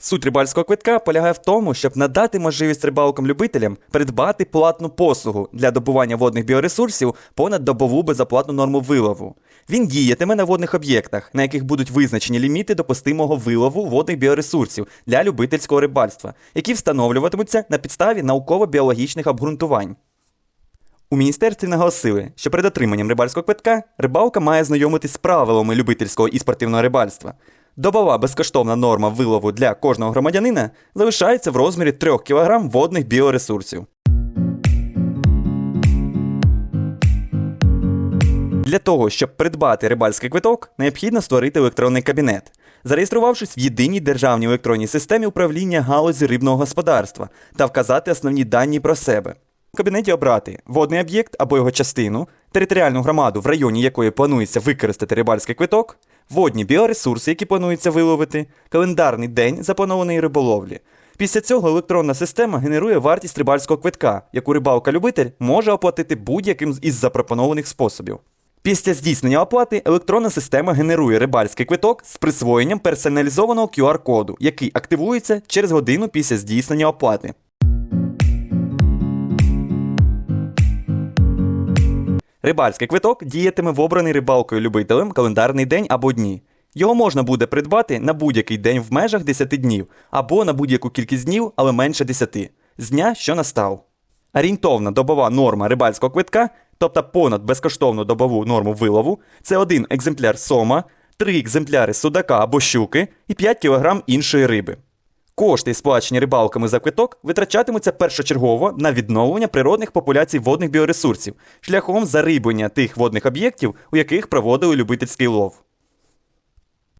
Суть рибальського квитка полягає в тому, щоб надати можливість рибалкам-любителям придбати платну послугу для добування водних біоресурсів понад добову безоплатну норму вилову. Він діятиме на водних об'єктах, на яких будуть визначені ліміти допустимого вилову водних біоресурсів для любительського рибальства, які встановлюватимуться на підставі науково-біологічних обґрунтувань. У міністерстві наголосили, що перед отриманням рибальського квитка рибалка має знайомитись з правилами любительського і спортивного рибальства. Добова безкоштовна норма вилову для кожного громадянина залишається в розмірі 3 кг водних біоресурсів. Для того, щоб придбати рибальський квиток, необхідно створити електронний кабінет, зареєструвавшись в єдиній державній електронній системі управління галузі рибного господарства та вказати основні дані про себе. У кабінеті обрати водний об'єкт або його частину, територіальну громаду, в районі якої планується використати рибальський квиток, водні біоресурси, які планується виловити, календарний день запланованої риболовлі. Після цього електронна система генерує вартість рибальського квитка, яку рибалка-любитель може оплатити будь-яким із запропонованих способів. Після здійснення оплати електронна система генерує рибальський квиток з присвоєнням персоналізованого QR-коду, який активується через годину після здійснення оплати. Рибальський квиток діятиме в обраний рибалкою любителем календарний день або дні. Його можна буде придбати на будь-який день в межах 10 днів або на будь-яку кількість днів, але менше 10, з дня, що настав. Орієнтовна добова норма рибальського квитка, тобто понад безкоштовну добову норму вилову, це один екземпляр сома, три екземпляри судака або щуки і 5 кг іншої риби. Кошти, сплачені рибалками за квиток, витрачатимуться першочергово на відновлення природних популяцій водних біоресурсів шляхом зариблення тих водних об'єктів, у яких проводили любительський лов.